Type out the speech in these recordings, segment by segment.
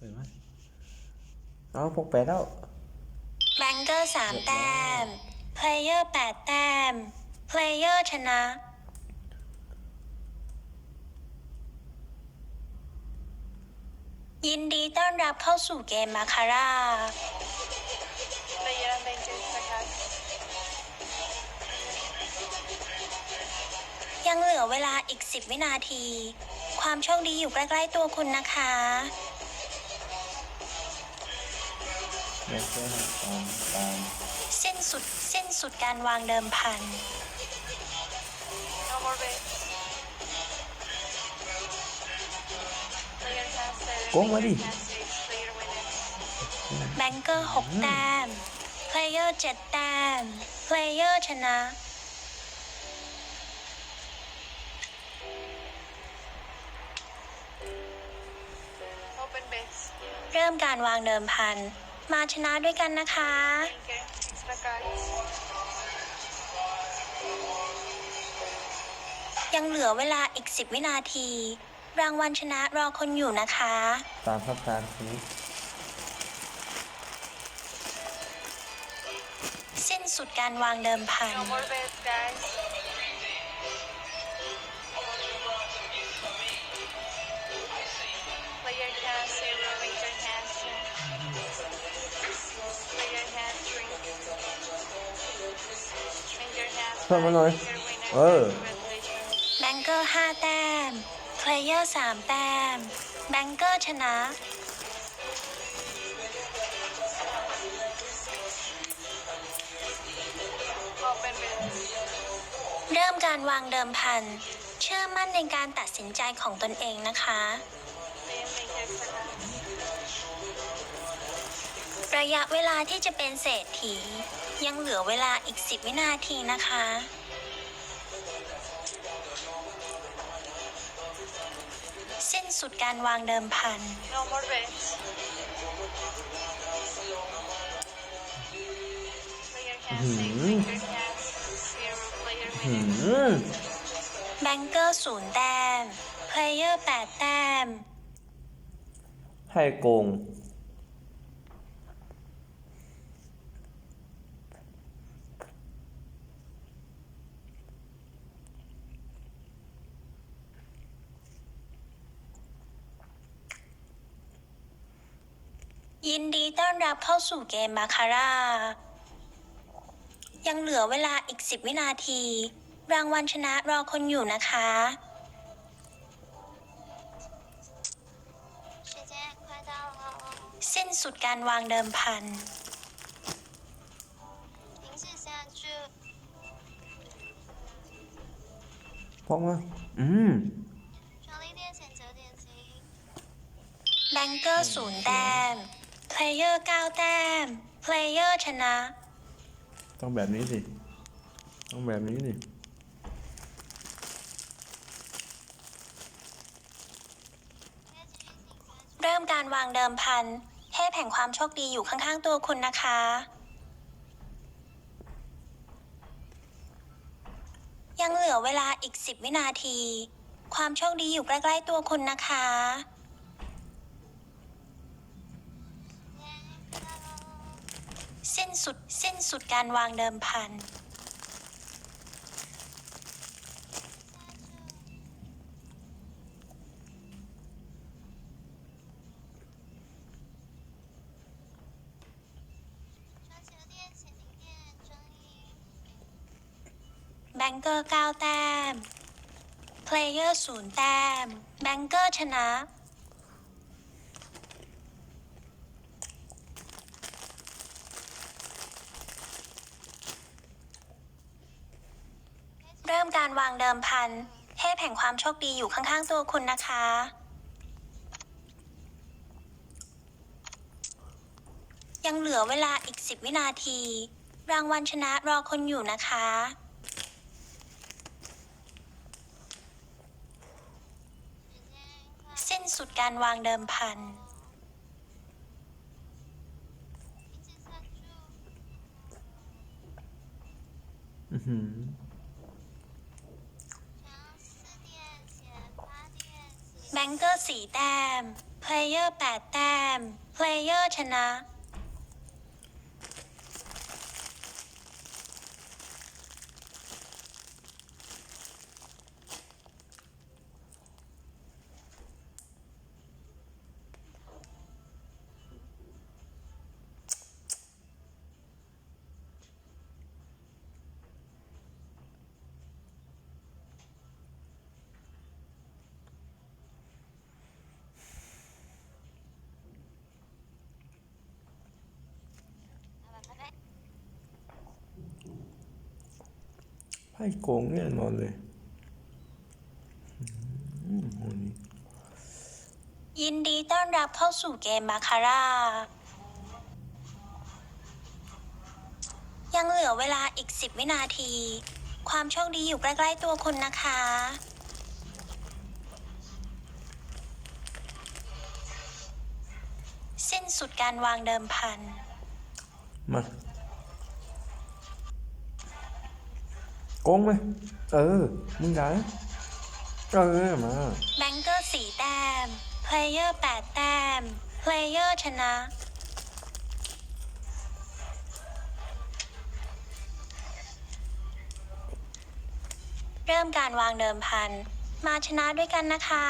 ปิดไหมเอาพกแปดแล้วแบงเกอร์สามแต้มเพลเยอร์แปดแต้มเพลเยอร์ชนะ ยินดีต้อนรับเข้าสู่เกมมาคาร่า Player Avengers attack. ยังเหลือเวลาอีก 10 วินาที ความโชคดีอยู่ใกล้ ๆ ตัวคุณนะคะ เมสเซอร์ตามตามสิ้นสุดสิ้นสุดการวางเดิมพัน No more bets. Player has seven. โกงมาดิ Player has six. Player wins. แบงเกอร์6แต้ม เพลเยอร์7แต้ม เพลเยอร์ชนะ Open bets. เริ่มการวางเดิมพัน มาชนะด้วยกันนะคะ Anchor. Extra cards. ยังเหลือเวลาอีก 10 วินาที รางวัลชนะรอคนอยู่นะคะ ตามครับตามทีนี้สิ้นสุดการวางเดิมพัน No more bets, guys. พิ่มมาหน่อย เออแบงเกอร์5แต้มเพลเยอร์3แต้มแบงเกอร์ชนะ เริ่มการวางเดิมพัน เชื่อมั่นในการตัดสินใจของตนเองนะคะ ระยะเวลาที่จะเป็นเศรษฐี ยังเหลือเวลาอีก 10 วินาทีนะคะสิ้นสุดการวางเดิมพัน No more bets. Player has six. Mhm. Ranger has zero. Player หื winner. มแบงเกอร์ศูนย์แต้มเพลเยอร์8แต้มให้โกง ยินดีต้อนรับเข้าสู่เกมมาคาร่า ยังเหลือเวลาอีก 10 วินาที รางวัลชนะรอคนอยู่นะคะ สิ้นสุดการวางเดิมพัน พร้อมมั้อืม แบงเกอร์ศูนย์แต้ม ลเยอร์เก้าแต้มเพลเยอร์ชนะ ต้องแบบนี้สิ ต้องแบบนี้สิเริ่มการวางเดิมพันเทพแห่งความโชคดีอยู่ข้างๆตัวคุณนะคะ ยังเหลือเวลาอีก 10 วินาที ความโชคดีอยู่ใกล้ๆตัวคุณนะคะ สิ้นสุด สิ้นสุดการวางเดิมพัน แบงเกอร์9แต้ม เพลเยอร์0แต้ม แบงเกอร์ชนะ การวางเดิมพัน เทพแห่งความโชคดีอยู่ข้างๆตัวคุณนะคะ ยังเหลือเวลาอีกสิบวินาที รางวัลชนะรอคนอยู่นะคะ สิ้นสุดการวางเดิมพัน嗯哼。Mm hmm. แบงเกอร์สี่แต้มเพลเยอร์แปดแต้มเพลเยอร์ชนะ ไพ่โกงแน่นอนเลยอืมโหนี่ยินดีต้อนรับเข้าสู่เกมบาคาร่า ยังเหลือเวลาอีก10วินาที ความโชคดีอยู่ใกล้ๆตัวคุณนะคะ สิ้นสุดการวางเดิมพัน มา โกงไหมเออ มึงได้เออ มา แบงเกอร์สี่แต้ม เพลเยอร์แปดแต้ม เพลเยอร์ชนะ เริ่มการวางเดิมพัน มาชนะด้วยกันนะคะ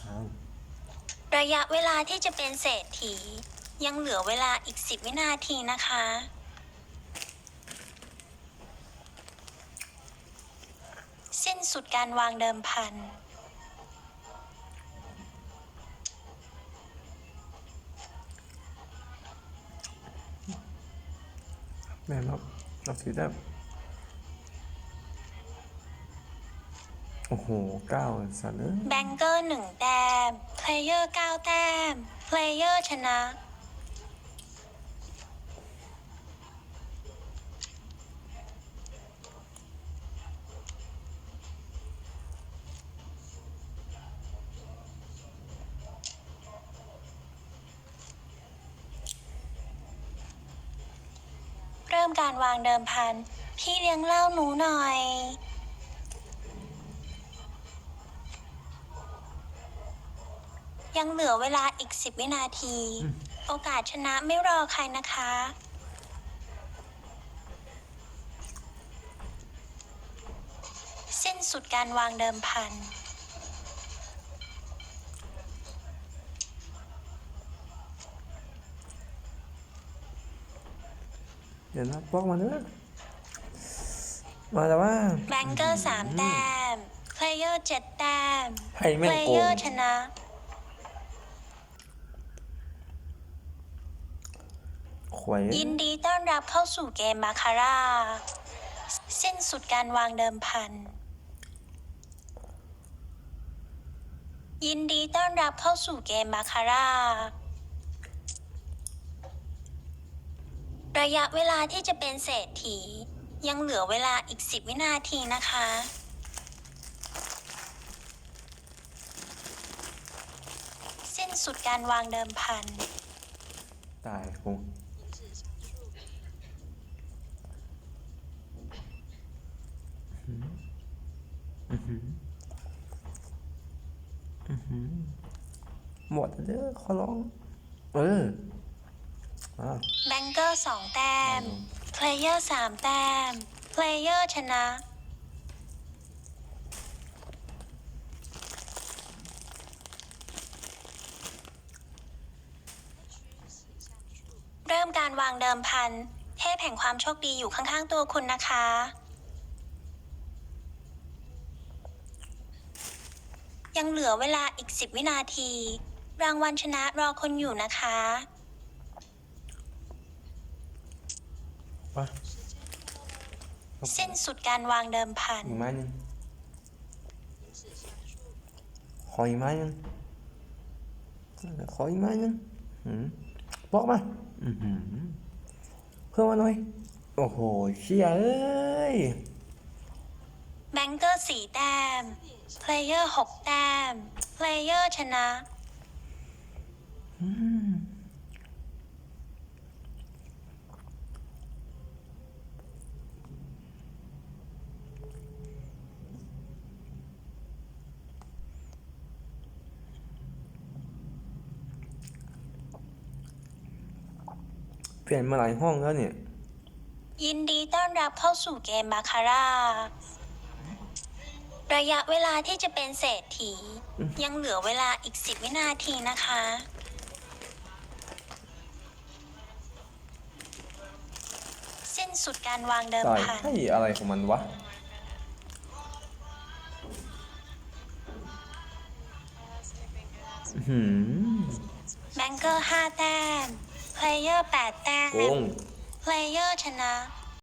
เอาระยะเวลาที่จะเป็นเศรษฐี ยังเหลือเวลาอีก10วินาทีนะคะ สิ้นสุดการวางเดิมพัน แม่รับรับถือได้โอ้โหเก้าสัตว์เอ้ยแบงเกอร์หนึ่งแต้มเพลเยอร์เก้าแต้มเพลเยอร์ชนะ ริ่มการวางเดิมพัน พี่เลี้ยงเล่าหนูหน่อย ยังเหลือเวลาอีก10วินาที โอกาสชนะไม่รอใครนะคะ สิ้นสุดการวางเดิมพัน เดี๋ยวนะบล็อกมาเนอะมาแต่ว่า แบงเกอร์สามแต้มเพลเยอร์เจ็ดแต้มไพ่แม่เพงลโกเยองร์ชนะขวยยินดีต้อนรับเข้าสู่เกมบาคาร่าสิ้นสุดการวางเดิมพัน ยินดีต้อนรับเข้าสู่เกมบาคาร่า ระยะเวลาที่จะเป็นเศรษฐี ยังเหลือเวลาอีก 10 วินาทีนะคะ สิ้นสุดการวางเดิมพัน ตายคงอื้อหืออื้อหือหมดเด้อขอร้อง เออ แบงเกอร์สองแต้ม เพลเยอร์สามแต้ม เพลเยอร์ชนะ เริ่มการวางเดิมพัน เทพแห่งความโชคดีอยู่ข้างๆตัวคุณนะคะ ยังเหลือเวลาอีก10วินาที รางวัลชนะรอคนอยู่นะคะ ไปสิ้นสุดการวางเดิมพันอีกไม้หนึ่งขออีกไม้หนึ่งขออีกไม้หนึ่งหืมบอกมาอื้อหือเพิ่มมาหน่อย โอ้โหเชี่ยเอ้ยแบงเกอร์สี่แต้มเพลเยอร์หกแต้มเพลเยอร์ชนะ อืม ลี่ยนมาหลายห้องแล้วเนี่ย ยินดีต้อนรับเข้าสู่เกมบาคาร่า ระยะเวลาที่จะเป็นเศรษฐี ยังเหลือเวลาอีก10วินาทีนะคะ สิ้นสุดการวางเดิมตายพันให้อะไรของมันวะ อื้อหือแบงเกอร์5แต้ม เพลเยอร์8แต้มโกง เพลเยอร์ชนะ